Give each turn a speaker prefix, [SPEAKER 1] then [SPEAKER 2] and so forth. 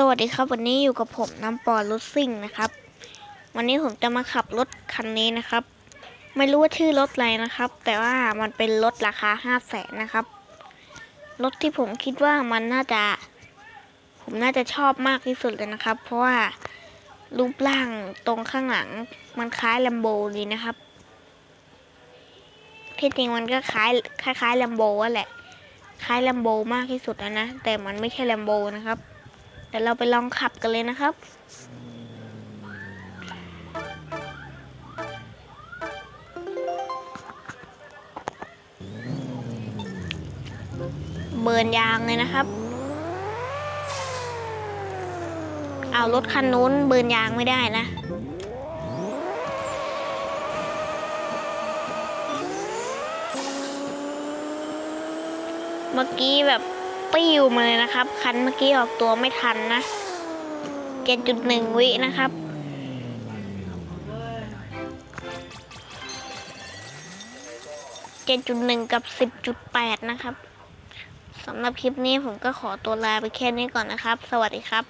[SPEAKER 1] สวัสดีครับวันนี้อยู่กับผมน้ำปอรถซิ่งนะครับ วันนี้ผมจะมาขับรถคันนี้นะครับ ไม่รู้ว่าชื่อรถอะไรนะครับ แต่ว่ามันเป็นรถราคาห้าแสนนะครับรถที่ผมคิดว่ามันน่าจะ ผมน่าจะชอบมากที่สุดเลยนะครับ เพราะว่ารูปร่างตรงข้างหลังมันคล้ายแลมโบดีนะครับที่จริงมันก็คล้ายคล้ายแลมโบแหละ คล้ายแลมโบมากที่สุดแล้วนะแต่มันไม่ใช่แลมโบนะครับ ดี๋ยวเราไปลองขับกันเลยนะครับ เบิร์นยางเลยนะครับ เอารถคันนู้นเบิร์นยางไม่ได้นะเมื่อกี้แบบ ปิ้วมาเลยนะครับ คันเมื่อกี้ออกตัวไม่ทันนะ 7.1 วินะครับ 7.1 กับ 10.8 นะครับสำหรับคลิปนี้ผมก็ขอตัวลาไปแค่นี้ก่อนนะครับ สวัสดีครับ